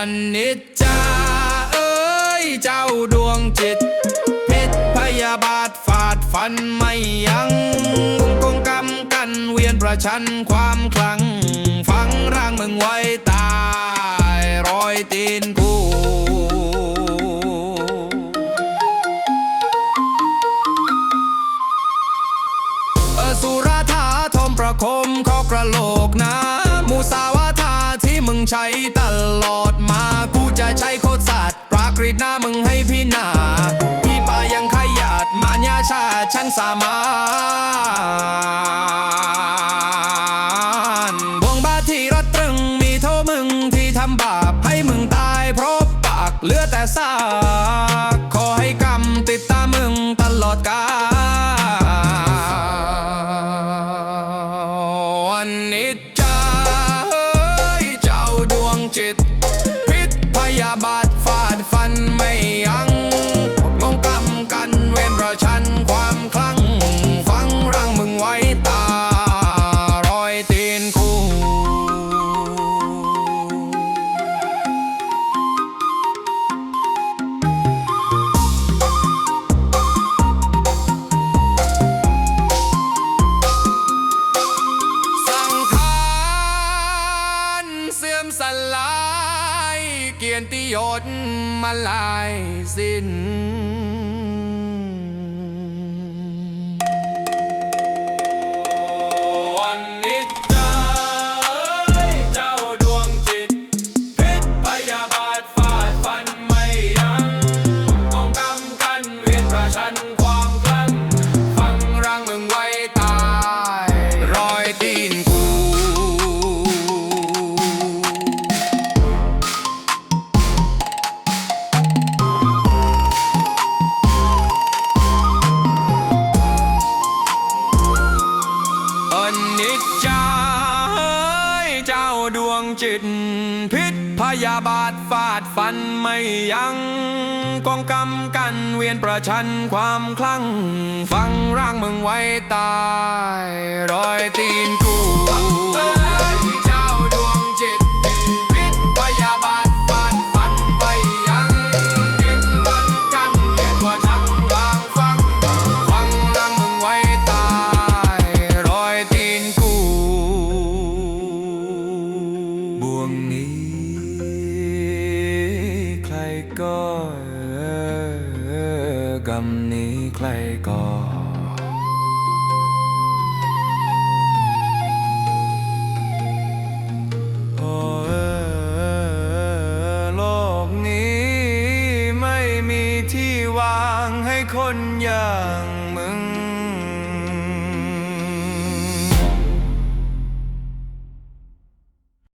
ันนิจจาเอ้ยเจ้าดวงจิตพิษพยาบาทฟาดฟันไม่ยัง้งคงกำกันเวียนประชันความคลังฟังร่างมึงไว้ตายรอยตีนกูสุราธาทมประคมขอกระโหลกน้า ใช้ตลอดมา กูจะใช้โคตรสัตว์ปรากฤตหน้ามึงให้พี่นาพี่ปายังขยาดมานยาชาฉันสามารถวงบาที่รถตรึงมีโทษมึงที่ทำบาป ให้มึงตายเพราะปากเหลือแต่ซาก เกียรติยศมาลายสิ้นวัน นิจจาเอ้ยเจ้าดวงจิต พิษพยาบาทฟาดฟันไม่ยัง้งกองกำกันเวียนประชันความคลั่ง ฟังร่างมึงไว้ตาย รอยตีน ก็กำนี้ใครก็โอ้เออโลกนี้ไม่มีที่วางให้คนอย่าง